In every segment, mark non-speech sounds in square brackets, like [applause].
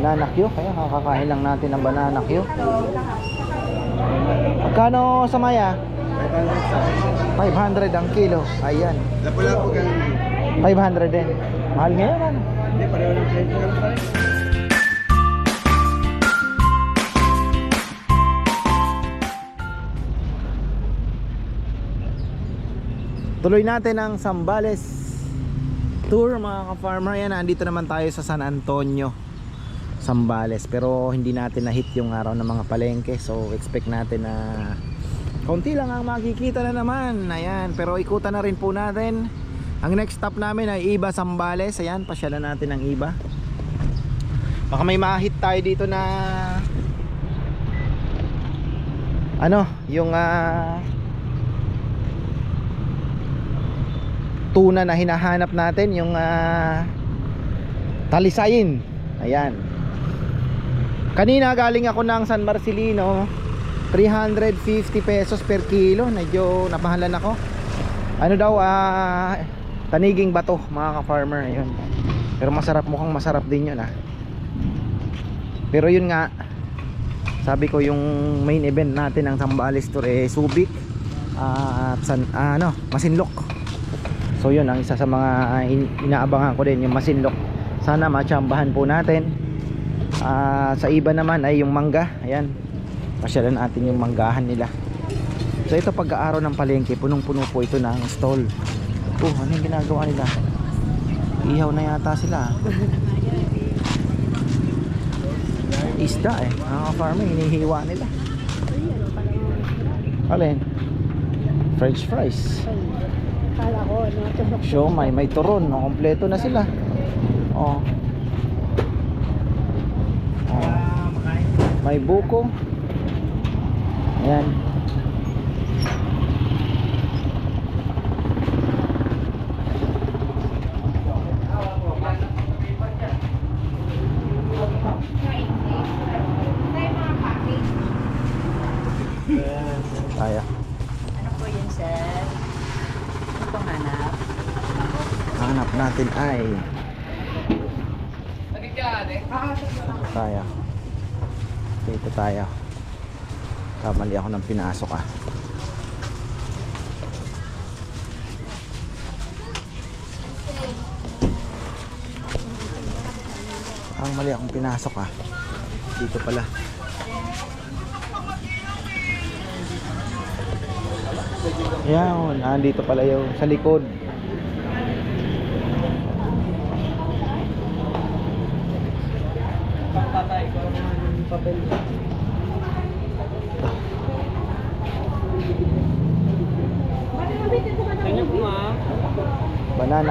Banana Q. Kaya kakakain lang natin ng banana Q. Magkano sa maya? 500 ang kilo. Ayan. Lapu-lapu kan. 500 din. Mahal ngayon ano? Hindi, pareho ng presyo lang pare. Tuloy natin ang Sambales tour mga ka-farmer. Yan, andito naman tayo sa San Antonio, Sambales. Pero hindi natin na-hit yung araw ng mga palengke. So expect natin na konti lang ang makikita na naman. Ayan, pero ikutan na rin po natin. Ang next stop namin ay Iba Sambales. Ayan, pasyalan natin ang Iba. Baka may ma-hit tayo dito na ano, yung ah tuna na hinahanap natin yung ah, talisayin ayan kanina galing ako ng San Marcelino 350 pesos per kilo. Medyo napahalan ako. Ano daw ah, taniging bato mga ka-farmer ayun. Pero masarap mukhang masarap din yun ah. Pero yun nga sabi ko yung main event natin ng Sambales Tour eh Subic ah, at san, ah, ano, Masinlok So yun ang isa sa mga in- inaabangan ko din yung masinlok. Sana matsambahan po natin. Ah, sa iba naman ay yung mangga. Ayan. Pasyalan natin yung manggahan nila. So ito pag-aaraw ng palengke, punong-puno po ito ng stall. Oh, ano yung ginagawa nila? Ihaw na yata sila. ah. Isda eh. Mga farmer, hinihiwa nila. Alin? French fries. Kala ko, no? Tubok. Siomay, may turon, no? kompleto na sila. Oh. May buko. Ayan. Kaya. Ano po yun, sir? Ano pong hanap? Hanap natin ay tayo. Dito tayo. Kamali ako ng pinasok ah. Ang mali akong pinasok ah. Dito pala. Yan, andito pala yung sa likod. Banana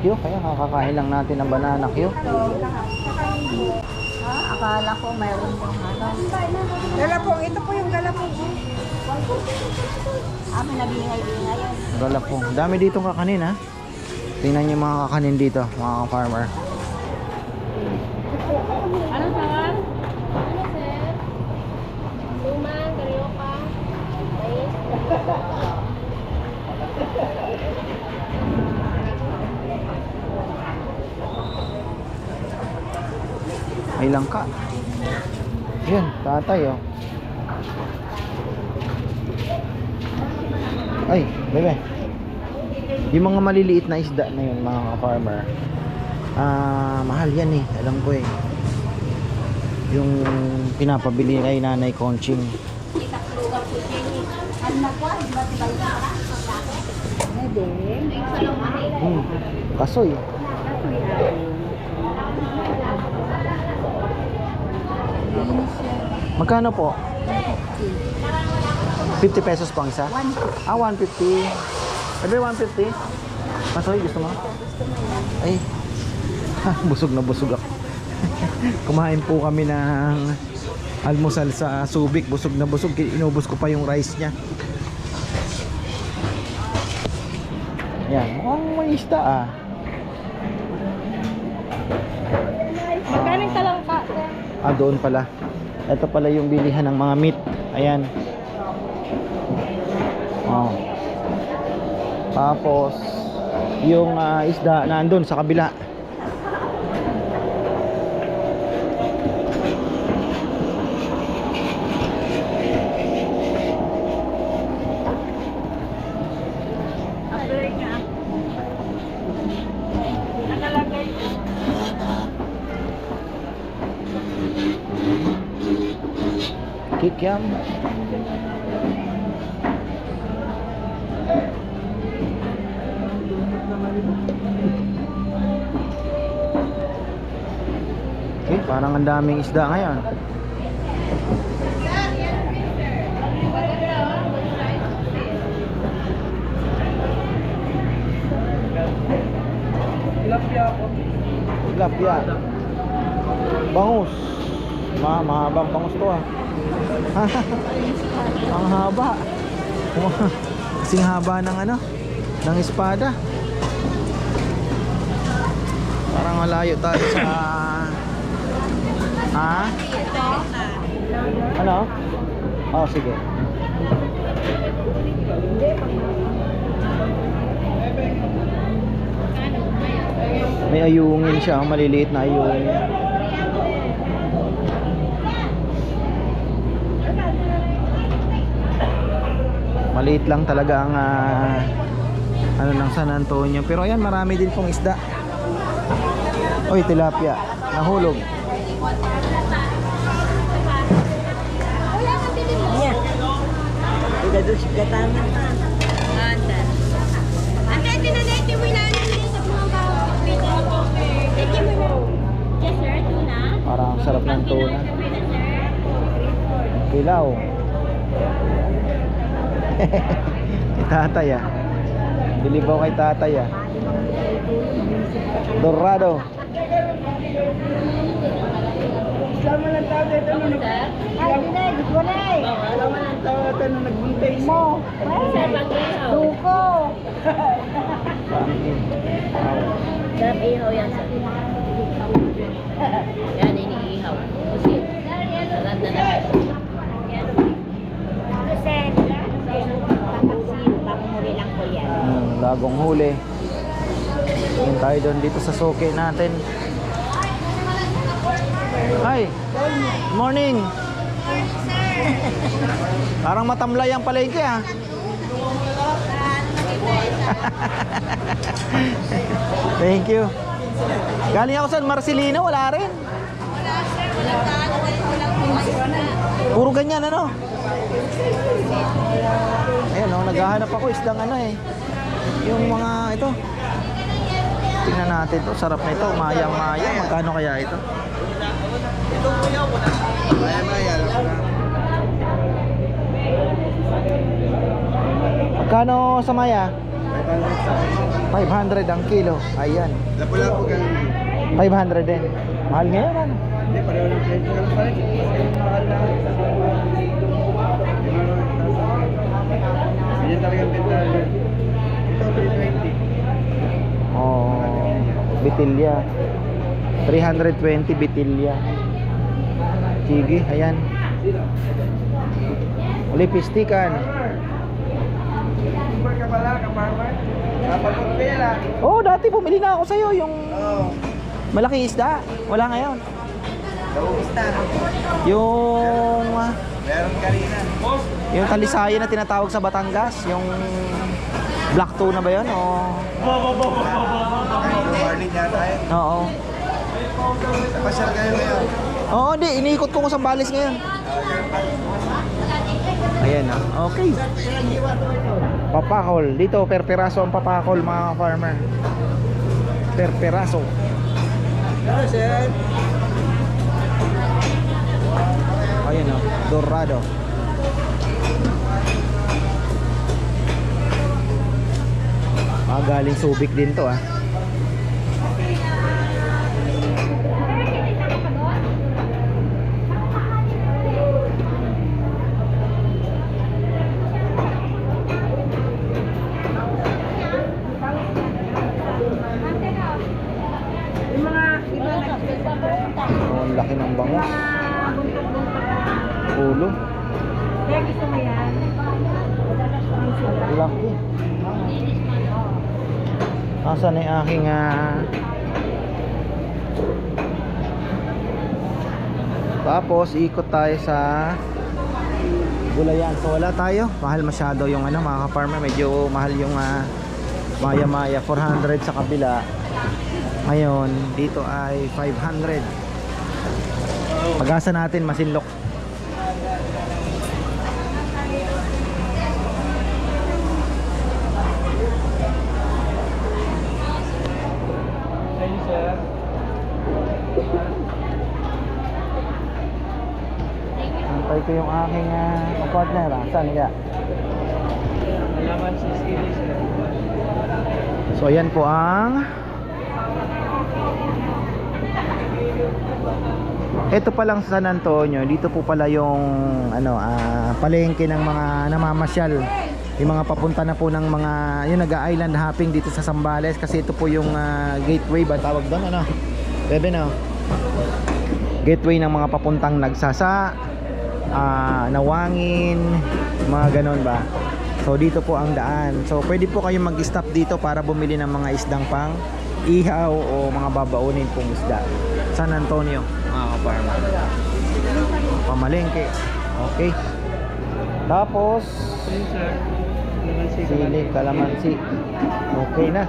Q, kaya kakakain lang natin ng banana Q. Ah, akala ko mayroon yung ano. Galapong, ito po yung galapong. Ah, may nabingay-bingay yun. Galapong. Dami dito kakanin ha. Tingnan niyo yung mga kakanin dito, mga farmer. Ano saan? Ano? May langka. Yan, tatay oh. Ay, bebe. Yung mga maliliit na isda na yun, mga farmer. Ah, mahal yan eh. Alam ko eh. Yung pinapabili kay Nanay Conching. Pwede. Hmm, kasoy. Magkano po? 50 pesos pang isa? Ah, 150. Sabi 150? Kasoy, gusto mo? Ay, [laughs] busog na busog ako. [laughs] Kumain po kami ng almusal sa Subic. Busog na busog. Inubos ko pa yung rice niya. Yan, mukhang may isda ah. Talangka, sir? Ah, doon pala. Ito pala yung bilihan ng mga meat. Ayan. Oh. Tapos, yung ah, isda nandun sa kabila. Kikiam. Eh, parang ang daming isda ngayon. Tilapia po. Tilapia. Bangus. Ma mahabang bangus to ah. [laughs] Ang haba. [laughs] Kasing ng ano? Ng espada. Parang malayo tayo sa [laughs] Ha? Ano? Oh, sige. May ayungin siya, maliliit na ayungin. Maliit lang talaga ang ah, ano ng San Antonio. Pero ayan, marami din pong isda. Oy, tilapia. Nahulog. Parang ang sarap ng tuna. Pilaw. [laughs] kay tatay ah. Bilibaw kay tatay ah. Dorado. Sama lang tao dito nung nag- Ay, gusto ko na eh. Sama lang tao dito nung nagbintay sa... Mo. Duko. Sarap ihaw yan sa [laughs] Yan, iniihaw. Kasi, sarap na naman. Kasi, papaksiyo, pangmuli lang ko yan. Hmm, bagong huli. Tingin tayo doon dito sa soke natin. Hi. Morning. Parang matamlay ang palengke ah. [laughs] Thank you. Galing ako sa Marcelino, wala rin. Puro ganyan ano? Ayun oh, naghahanap ako isdang ano eh. Yung mga ito. Tingnan natin to, sarap na ito, maya-maya. Magkano kaya ito? Maya maya lang na. Magkano sa maya? 500 sa 500 ang kilo. Ayan. Lapu-lapu kan. 500 din. Mahal ngayon ano? Hindi, pareho ng presyo. Ano pa rin? Mahal na. Yan talagang benta. Ito, 320. Oh, bitilya. 320 bitilya. Sige, ayan. Lipistikan. Oh, dati bumili na ako sa'yo yung malaki isda. Wala ngayon. Yung ah, Meron kanina. yung talisayan na tinatawag sa Batangas, yung black tuna ba 'yon o Marlin yata yun. Oo. Napasyal kayo ngayon. Oo, hindi iniikot ko kung Sambales ngayon. Ayan na. Okay. Papakol. Dito per peraso ang papakol mga farmer. Per peraso. Hello, sir. Ayan o. Dorado. Ah, galing Subic din to ah. Aking ah, Tapos ikot tayo sa Gulayan. So wala tayo. Mahal masyado yung ano mga ka-farmer. Medyo mahal yung ah, maya maya 400 sa kabila. Ngayon dito ay 500. Pag-asa natin masinlok. Antay ko yung aking uh, partner. Ah. Saan ka? So ayan po ang Ito pa lang sa San Antonio, dito po pala yung ano, ah, palengke ng mga namamasyal. Yung mga papunta na po ng mga yung nag-island hopping dito sa Sambales kasi ito po yung ah, gateway ba tawag doon ano? Bebe no. Gateway ng mga papuntang nagsasa, ah, nawangin, mga ganon ba. So dito po ang daan. So pwede po kayong mag-stop dito para bumili ng mga isdang pang ihaw o mga babaunin pong isda. San Antonio, mga kaparma. Pamalengke. Okay. Tapos sili, kalamansi. Okay na.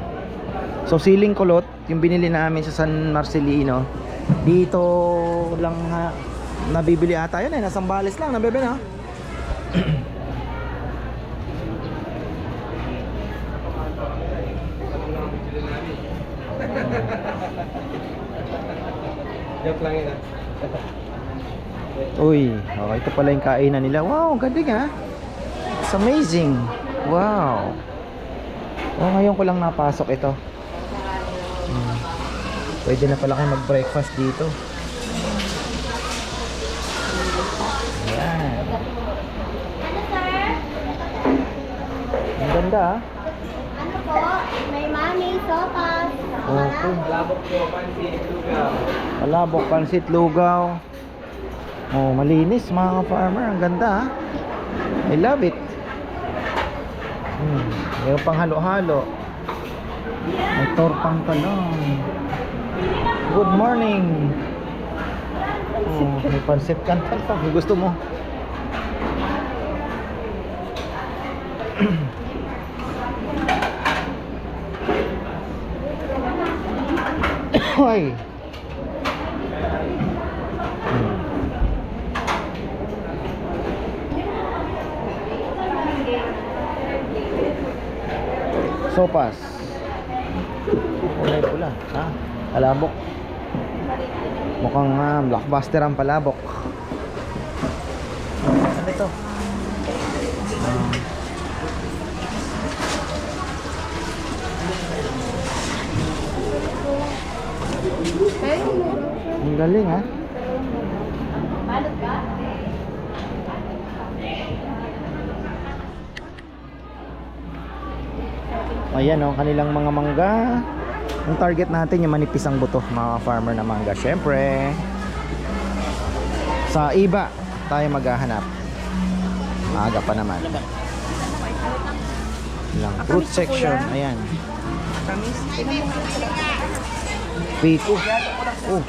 [laughs] so siling kulot, yung binili namin sa San Marcelino, dito lang ha, nabibili ata yun eh, nasa Sambales lang, nabebe na. [clears throat] Joke lang yun ah. Uy, okay, ito pala yung kainan nila. Wow, galing ha. It's amazing. Wow. Oh, ngayon ko lang napasok ito. Pwede na pala kayo mag-breakfast dito. Ayan. Ano, sir? Ang ganda ah. Ano po? May mami, sopas. Okay. Labok po, pansi, lugaw. Malabok, pansit, lugaw. Oh, malinis mga farmer. Ang ganda ah. I love it. Hmm. Mayroon pang halo-halo. May tortang talong. Good morning. Oh, may pansit kantal pa. Kung gusto mo. [coughs] Hoy. Sopas. Kulay pula. Ha? Palabok. Mukhang ah, blockbuster ang palabok. Ano ito? Ah. Ang galing ha. Ayan oh, kanilang mga mangga. Ang target natin yung manipis ang buto, mga farmer na mangga. Syempre, sa iba tayo maghahanap. Maaga pa naman. Lang fruit section, ayan. Pito. Oh.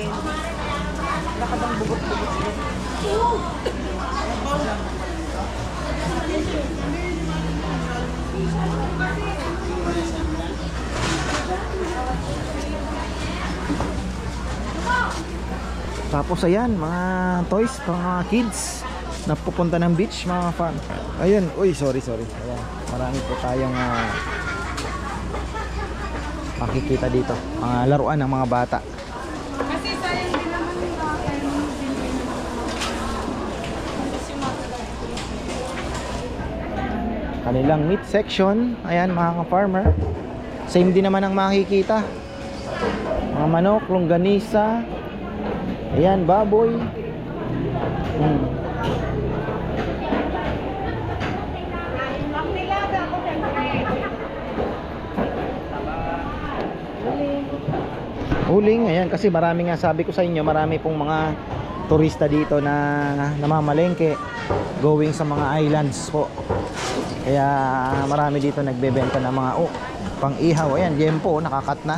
Tapos ayan, mga toys mga kids na pupunta ng beach, mga fan. Ayun, uy, sorry, sorry. Ayan, marami po tayong ah, makikita dito. Mga laruan ng mga bata. Kanilang meat section, ayan mga ka-farmer. Same din naman ang makikita. Mga manok, longganisa, Ayan, baboy. Hmm. Huling, ayan kasi marami nga sabi ko sa inyo, marami pong mga turista dito na namamalengke going sa mga islands po. Kaya marami dito nagbebenta ng mga oh, pang ihaw. Ayan, jempo, nakakat na.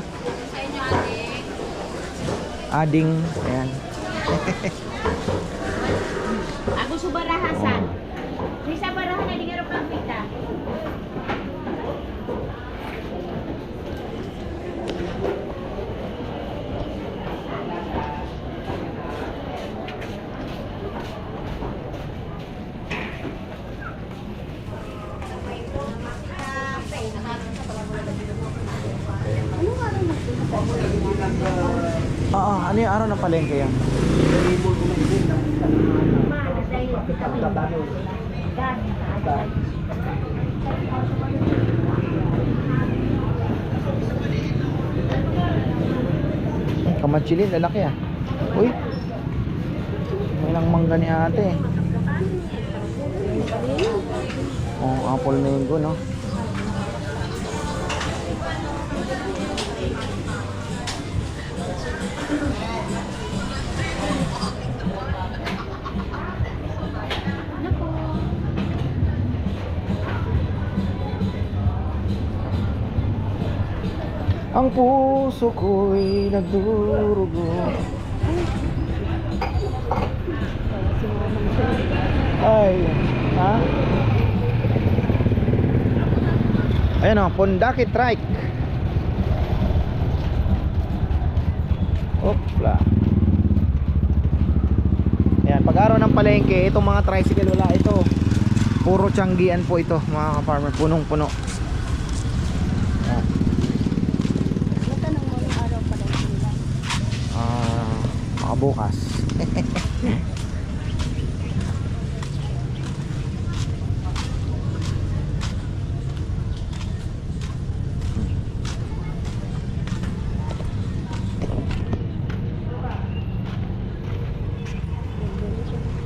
Ading, ayan. [laughs] Ako sa barahasan. Sa barahan na di nga pang pita. Oo, ano yung araw ng palengke yan? Kamatsilin, lalaki ah. Uy. May lang mangga ni ate. Oh, apple mango, no? Ang puso ko'y nagdurugo. Ay, ha? Ayan o, Pondaki Trike. Opla. Ayan, pag araw ng palengke, itong mga tricycle wala ito. Puro tiyanggian po ito, mga ka-farmer, punong-puno Ayan. Matanong mo yung araw pala nila. Ah, makabukas.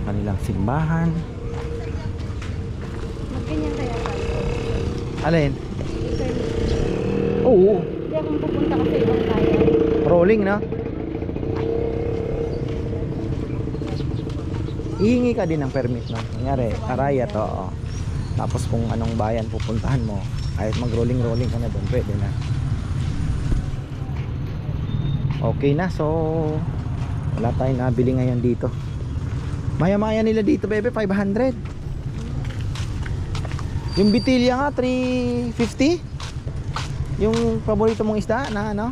Kanilang simbahan. Magganyan kaya. Alin? Oo, Hindi akong pupunta kasi ibang kaya. rolling na. Ihingi ka din ng permit no. Kunyari, Arayat, oo. Tapos kung anong bayan pupuntahan mo, kahit mag-rolling-rolling ka na doon, pwede na. Okay na, so wala tayong nabili ngayon dito. Maya-maya nila dito, bebe, 500. Yung bitilya nga, 350. Yung paborito mong isda na ano?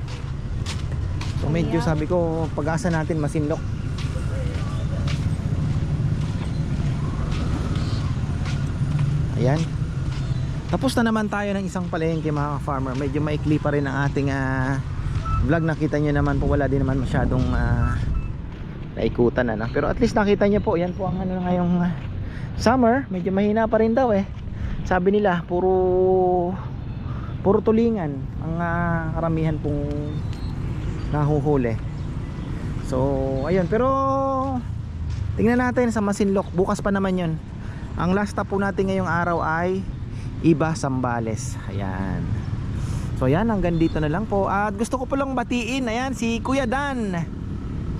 So medyo sabi ko, pag-asa natin masinlok. Ayan. Tapos na naman tayo ng isang palengke mga farmer. Medyo maikli pa rin ang ating ah, vlog. Nakita nyo naman po wala din naman masyadong ah, naikutan ano. Pero at least nakita nyo po, yan po ang ano ngayong ah, summer. Medyo mahina pa rin daw eh. Sabi nila, puro puro tulingan ang ah, karamihan pong nahuhuli. So, ayun. Pero tingnan natin sa Masinloc. Bukas pa naman 'yon. Ang last stop po natin ngayong araw ay Iba Sambales. Ayan. So yan, hanggang dito na lang po. At gusto ko po lang batiin, ayan, si Kuya Dan.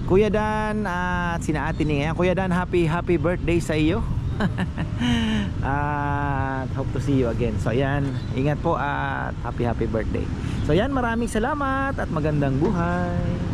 Kuya Dan at sina ate niya. Kuya Dan, happy happy birthday sa iyo. [laughs] at hope to see you again. So ayan, ingat po at happy happy birthday. So ayan, maraming salamat at magandang buhay.